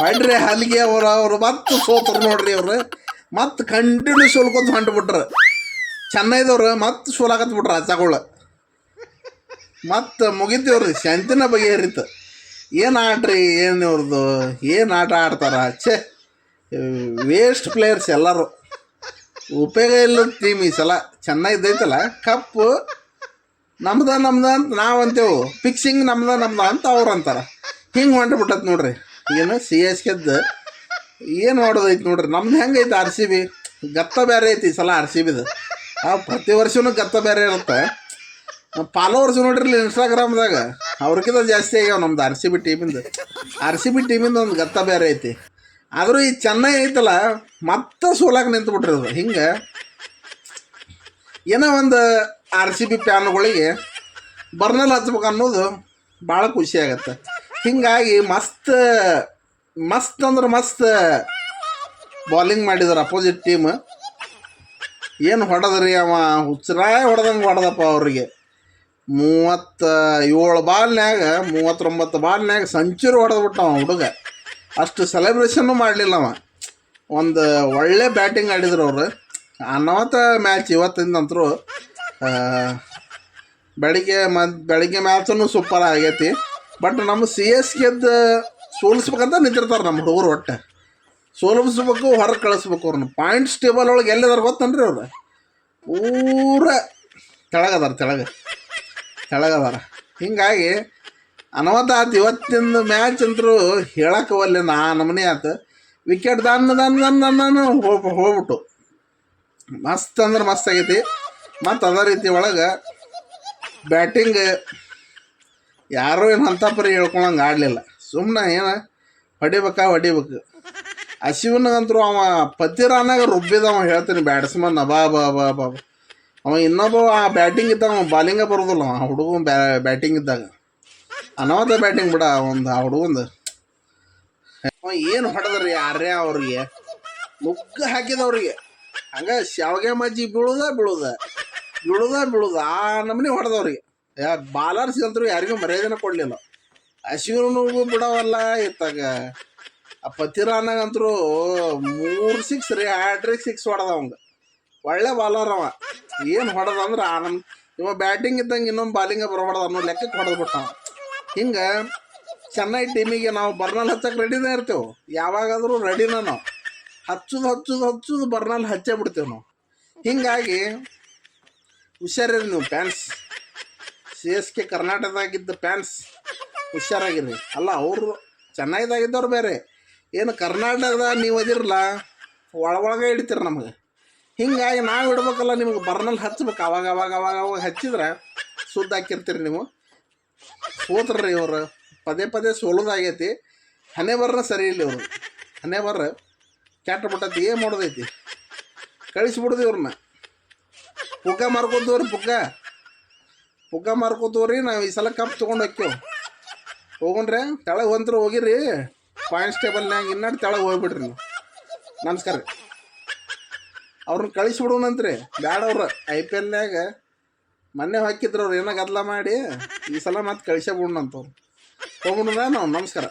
ಹೊಡ್ರಿ ಹಲ್ಗೆ ಅವ್ರು ಅವ್ರು ಮತ್ತೆ ಸೋತರು ನೋಡ್ರಿ ಅವ್ರು. ಮತ್ತೆ ಕಂಟಿನ್ಯೂ ಸೋಲ್ಕೊತ ಹೊಂಟ್ಬಿಟ್ರು. ಚೆನ್ನೈದವ್ರು ಮತ್ತೆ ಸೋಲಾಕತ್ ಬಿಟ್ರು ಆಚಾಗಳು ಮತ್ತೆ ಮುಗಿತೀವ್ರಿ ಶಾಂತಿನ ಬಗೆಹರಿತು ಏನು ಆಟ್ರಿ ಏನು ಇವ್ರದ್ದು ಏನು ಆಟ ಆಡ್ತಾರ? ಛೇ ವೇಸ್ಟ್ ಪ್ಲೇಯರ್ಸ್ ಎಲ್ಲರೂ. ಉಪಯೋಗ ಇಲ್ಲದ ಟೀಮ್ ಈ ಸಲ. ಚೆನ್ನಾಗಿದ್ದೈತಲ್ಲ ಕಪ್ಪು ನಮ್ದ ನಮ್ದ ಅಂತ ನಾವು ಅಂತೇವು ಫಿಕ್ಸಿಂಗ್ ನಮ್ದ ನಮ್ದ ಅಂತ ಅವ್ರು ಅಂತಾರೆ ಹಿಂಗೆ ಹೊಂಟ್ಬಿಟ್ಟತ್ ನೋಡ್ರಿ. ಏನು ಸಿ ಎಸ್ ಕೆದ್ದು? ಏನು ಮಾಡೋದೈತೆ ನೋಡ್ರಿ? ನಮ್ದು ಹೆಂಗೈತೆ ಆರ್ ಸಿ ಬಿ ಗತ್ತ ಬೇರೆ ಐತಿ ಈ ಸಲ ಆರ್ ಸಿ ಬಿದು ಆ ಪ್ರತಿ ವರ್ಷವೂ ಗತ್ತ ಬೇರೆ ಇರುತ್ತೆ. ಫಾಲೋವರ್ಸ್ ನೋಡ್ರಿ ಇನ್ಸ್ಟಾಗ್ರಾಮ್ದಾಗ ಅವ್ರಿಗಿಂತ ಜಾಸ್ತಿ ಆಗ್ಯಾವ ನಮ್ದು ಆರ್ ಸಿ ಬಿ ಟೀಮಿಂದ ಆರ್ ಸಿ ಬಿ ಟೀಮಿಂದ ಒಂದು ಗತ್ತ ಬೇರೆ ಐತಿ. ಆದರೂ ಈ ಚೆನ್ನೈ ಐತಲ್ಲ, ಮತ್ತೆ ಸೋಲಾಗಿ ನಿಂತು ಅದು ಹಿಂಗೆ ಏನೋ ಒಂದು ಆರ್ ಸಿ ಬಿ ಪ್ಯಾನ್ಗಳಿಗೆ ಬರ್ನಲ್ ಹಚ್ಬೇಕು ಅನ್ನೋದು ಭಾಳ ಖುಷಿ ಆಗತ್ತೆ. ಹಿಂಗಾಗಿ ಮಸ್ತ್ ಮಸ್ತ್ ಅಂದ್ರೆ ಮಸ್ತ್. ಬಾಲಿಂಗ್ ಮಾಡಿದಾರೆ ಅಪೋಸಿಟ್ ಟೀಮ್ ಏನು ಹೊಡೆದ್ರಿ ಅವ? ಹುಚ್ಚರಾಯ ಹೊಡೆದಂಗೆ ಹೊಡೆದಪ್ಪ ಅವ್ರಿಗೆ. ಮೂವತ್ತ ಏಳು ಬಾಲ್ನ್ಯಾಗ, ಮೂವತ್ತೊಂಬತ್ತು ಬಾಲ್ನ್ಯಾಗ ಸೆಂಚುರಿ ಹೊಡೆದ್ಬಿಟ್ಟ ಅವ ಹುಡುಗ. ಅಷ್ಟು ಸೆಲೆಬ್ರೇಷನ್ನು ಮಾಡಲಿಲ್ಲ ಅವ. ಒಂದು ಒಳ್ಳೆ ಬ್ಯಾಟಿಂಗ್ ಆಡಿದ್ರು ಅವರು. ಅನ್ನವತ್ತ ಮ್ಯಾಚ್ ಇವತ್ತಿಂದಂತರೂ ಬೆಳಿಗ್ಗೆ ಮದ್ ಬೆಳಿಗ್ಗೆ ಮ್ಯಾಚನ್ನು ಸೂಪರ್ ಆಗೈತಿ. ಬಟ್ ನಮ್ಮ ಸಿ ಎಸ್ ಗೆದ್ದು ಸೋಲಿಸ್ಬೇಕಂತ ನಿಂತಿರ್ತಾರೆ ನಮ್ಮ ಹುಡುಗರು ಒಟ್ಟು. ಸೋಲಿಸ್ಬೇಕು, ಹೊರಗೆ ಕಳಿಸ್ಬೇಕು ಅವ್ರನ್ನ. ಪಾಯಿಂಟ್ಸ್ ಟೇಬಲ್ ಒಳಗೆ ಎಲ್ಲಿದಾರೆ ಗೊತ್ತನ್ರಿ ಅವ್ರು? ಪೂರ ಕೆಳಗದಾರ ತೆಳಗೆ ಕೆಳಗದಾರ. ಹಿಂಗಾಗಿ ಅನವತ್ತು ಆತು ಇವತ್ತಿನ ಮ್ಯಾಚ್ ಅಂತರೂ ಹೇಳಕ್ಕೆ ಒಲ್ಲೆ ನಾ ನಮನೆ ಆತು. ವಿಕೆಟ್ ದಾನ ದಾನ ದನ್ನ ದನ್ನ ಹೋಗಿ, ಹೋಗ್ಬಿಟ್ಟು. ಮಸ್ತ್ ಅಂದ್ರೆ ಮಸ್ತ್ ಆಗೈತಿ. ಮತ್ತು ಅದೇ ರೀತಿ ಒಳಗೆ ಬ್ಯಾಟಿಂಗ್ ಯಾರೂ ಏನು ಅಂಥ ಪರಿ ಹೇಳ್ಕೊಳಂಗೆ ಆಡಲಿಲ್ಲ ಸುಮ್ಮನೆ ಏನು ಹೊಡಿಬೇಕಾ, ಹೊಡಿಬೇಕು. ಅಶ್ವಿನ್ಗಂತರೂ ಅವ ಪತಿರಾನಾಗ ರುಬ್ಬಿದವ ಹೇಳ್ತೀನಿ, ಬ್ಯಾಟ್ಸ್ಮನ್ ಅಬಾ ಬಾ ಬಾ ಬಾ. ಅವ. ಇನ್ನೊಬ್ಬ ಆ ಬ್ಯಾಟಿಂಗ್ ಇದ್ದಾಗ ಅವ ಬಾಲಿಂಗ ಬರೋದಿಲ್ಲ, ಅವ ಹುಡುಗ ಬ್ಯಾ, ಬ್ಯಾಟಿಂಗ್ ಇದ್ದಾಗ. ಅನಾಹುತ ಬ್ಯಾಟಿಂಗ್ ಬಿಡ, ಒಂದು ಆ ಹುಡುಗಂದು. ಅವ ಏನು ಹೊಡೆದ್ರಿ ಯಾರೇ ಅವ್ರಿಗೆ? ಮುಗ್ಗ ಹಾಕಿದವ್ರಿಗೆ. ಹಂಗ ಶಾವಿಗೆ ಮಜ್ಜಿ ಬೀಳುದ ಬೀಳುದ. ಬೀಳುದ ಬೀಳುದ. ಆ ನಮೂನಿ ಹೊಡೆದವ್ರಿಗೆ. ಯಾ ಬಾಲರ್ಸ್ ಅಂತೂ ಯಾರಿಗೂ ಮರ್ಯಾದೆನ ಕೊಡಲಿಲ್ಲ. ಅಶ್ವಿನಿಗೂ ಬಿಡವಲ್ಲ ಇತ್ತಾಗ. ಆ ಪತಿರಾನಾಗಂತರೂ ಮೂರು ಸಿಕ್ಸ್ ರೀ ಹ್ಯಾಟ್ರಿಕ್ ಸಿಕ್ಸ್ ಹೊಡೆದ ಅವಂಗ. ಒಳ್ಳೆ ಬಾಲರ್ ಅವ. ಏನು ಹೊಡೆದ ಅಂದ್ರೆ ಆನಂದ್ ಇವ ಬ್ಯಾಟಿಂಗ್ ಇದ್ದಂಗೆ ಇನ್ನೊಂದು ಬಾಲಿಂಗ ಬರಬಾರ್ದು ಅನ್ನೋ ಲೆಕ್ಕಕ್ಕೆ ಹೊಡೆದ್ಬಿಟ್ಟ ಹಿಂಗೆ ಚೆನ್ನೈ ಟೀಮಿಗೆ ನಾವು ಬರ್ನಲ್ ಹಚ್ಚಕ್ಕೆ ರೆಡಿನೇ ಇರ್ತೇವೆ. ಯಾವಾಗಾದರೂ ರೆಡಿನ ನಾವು. ಹಚ್ಚುದು ಹಚ್ಚುದು ಹಚ್ಚುದು ಬರ್ನಲ್ ಹಚ್ಚೇ ಬಿಡ್ತೇವೆ ನಾವು. ಹಿಂಗಾಗಿ ಹುಷಾರಿರಿ ನೀವು ಪ್ಯಾನ್ಸ್ ಸಿ ಎಸ್ ಕೆ ಕರ್ನಾಟಕದಾಗಿದ್ದ ಫ್ಯಾನ್ಸ್ ಹುಷಾರಾಗಿರಿ ಅಲ್ಲ, ಅವರು ಚೆನ್ನೈದಾಗಿದ್ದವ್ರು ಬೇರೆ. ಏನು ಕರ್ನಾಟಕದಾಗ ನೀವು ಅದಿರಲ್ಲ, ಒಳ ಒಳಗೆ ನಮಗೆ. ಹಿಂಗಾಗಿ ನಾವು ಇಡ್ಬೇಕಲ್ಲ, ನಿಮ್ಗೆ ಬರ್ನಲ್ಲಿ ಹಚ್ಬೇಕು. ಅವಾಗ ಅವಾಗ ಅವಾಗ ಅವಾಗ ಹಚ್ಚಿದ್ರೆ ಸುದ್ದ ಹಾಕಿರ್ತೀರಿ ನೀವು. ಸೋತ್ರರಿ ಇವರು. ಪದೇ ಪದೇ ಸೋಲೋದಾಗೈತಿ. ಹನೆ ಬರ್ರ ಸರಿ ಇಲ್ಲ ಇವರು. ಹನೆ ಬರ್ರ ಕ್ಯಾಟ್ ಬಿಟ್ಟೈತಿ ಏನು ಮಾಡೋದೈತಿ. ಕಳಿಸ್ಬಿಡ್ದು ಇವ್ರನ್ನ. ಪುಗ್ಗ ಮಾರ್ಕೋತೀವ್ರಿ ಪುಗ್ಗ. ಪುಗ್ಗ ಮಾರ್ಕೋತೀವ್ರಿ, ನಾವು ಈ ಸಲ ಕಪ್ ತೊಗೊಂಡು ಹೋಗ್ತೇವೆ. ಹೋಗೋಣ್ರೆ, ತೆಳಗೆ ಒಂತ್ರ ಹೋಗಿರಿ. ಪಾಯಿಂಟ್ಸ್ ಟೇಬಲ್ನಾಗ ಇನ್ನಡೆ ತೆಳಗೆ ಹೋಗ್ಬಿಡ್ರಿ ನೀವು. ನಮಸ್ಕಾರ ರೀ. ಅವ್ರನ್ನ ಕಳಿಸ್ಬಿಡೋಣಂತ್ರಿ ಬ್ಯಾಡ ಅವ್ರು. ಐ ಪಿ ಎಲ್ನ್ಯಾಗ ಮೊನ್ನೆ ಹಾಕಿದ್ರು ಅವ್ರು ಏನೋ ಗದ್ಲ ಮಾಡಿ, ಈ ಸಲ ಮತ್ತೆ ಕಳಿಸೇ ಬಿಡೋಣಂತವ್ರು ಹೋಗ್ಬಿಡೋಣ ನಾವು. ನಮಸ್ಕಾರ.